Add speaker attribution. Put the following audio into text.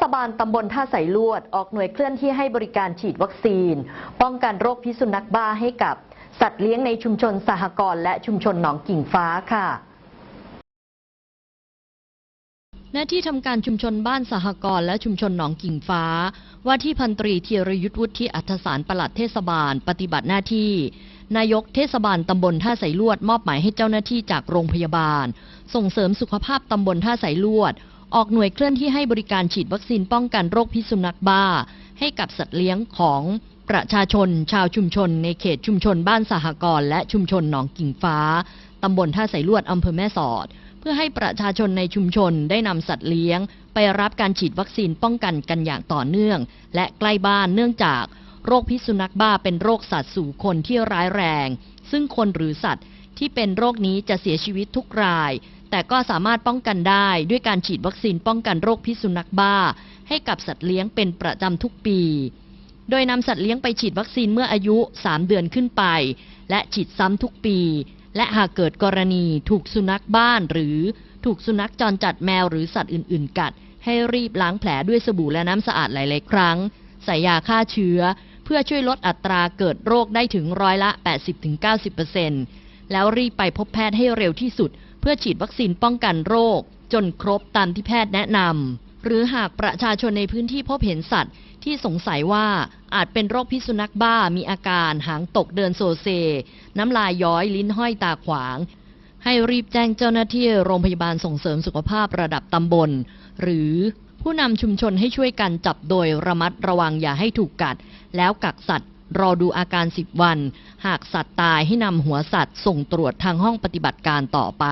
Speaker 1: ศบาลตำบลท่าใสลวด ออกหน่วยเคลื่อนที่ให้บริการฉีดวัคซีน ป้องกันโรคพิษสุนัขบ้าให้กับ สัตว์เลี้ยงในชุมชนสหกรณ์และชุมชนหนองกิ่งฟ้าค่ะ
Speaker 2: หน้าที่ทำการชุมชนบ้านสหกรณ์และชุมชนหนองกิ่งฟ้า ว่าที่พันตรีธียรยุทธวุฒิอัธสารปลัดเทศบาล ปฏิบัติหน้าที่ นายกเทศบาลตำบลท่าไสลวด มอบหมายให้เจ้าหน้าที่จากโรงพยาบาล ส่งเสริมสุขภาพตำบลท่าไสลวด ออกหน่วยเคลื่อนที่ให้บริการฉีดวัคซีนป้องกันโรคพิษสุนัขบ้า ให้กับสัตว์เลี้ยงของประชาชน ชาวชุมชน ในเขตชุมชนบ้านสหกรณ์และชุมชนหนองกิ่งฟ้า ตำบลท่าไสลวดอำเภอแม่สอด เพื่อให้ประชาชนในชุมชนได้นำสัตว์เลี้ยง ไปรับการฉีดวัคซีนป้องกันกันอย่างต่อเนื่อง และใกล้บ้านเนื่องจากโรคพิษสุนัขบ้าเป็นโรคสัตว์สู่คนที่ร้ายแรง ซึ่งคนหรือสัตว์ ที่เป็นโรคนี้จะเสียชีวิตทุกราย แต่ก็สามารถป้องกันได้ด้วยการฉีดวัคซีนป้องกันโรคพิษสุนัขบ้า ให้กับสัตว์เลี้ยงเป็นประจำทุกปี โดยนำสัตว์เลี้ยงไปฉีดวัคซีนเมื่ออายุ 3 เดือนขึ้นไป และฉีดซ้ำทุกปี และหากเกิดกรณีถูกสุนัขบ้านหรือถูกสุนัขจรจัดแมวหรือสัตว์อื่น ๆ กัด ให้รีบล้างแผลด้วยสบู่และน้ำสะอาดหลาย ๆ ครั้ง ใส่ยาฆ่าเชื้อ เพื่อช่วยลดอัตราเกิดโรคได้ถึงร้อยละ 80-90% แล้วรีบไปพบแพทย์ให้เร็วที่สุด เพื่อฉีดวัคซีนป้องกันโรค จนครบตามที่แพทย์แนะนำหรือหากประชาชนในพื้นที่พบเห็นสัตว์ ที่สงสัยว่าอาจเป็นโรคพิษสุนัขบ้ามีอาการหางตกเดินโซเซ น้ำลายย้อยลิ้นห้อยตาขวาง ให้รีบแจ้งเจ้าหน้าที่โรงพยาบาลส่งเสริมสุขภาพระดับตำบล หรือผู้นำชุมชนให้ช่วยกันจับโดยระมัดระวังอย่าให้ถูกกัด แล้วกักสัตว์ รอดูอาการ 10 วัน หากสัตว์ตายให้นำหัวสัตว์ส่งตรวจทางห้องปฏิบัติการต่อไป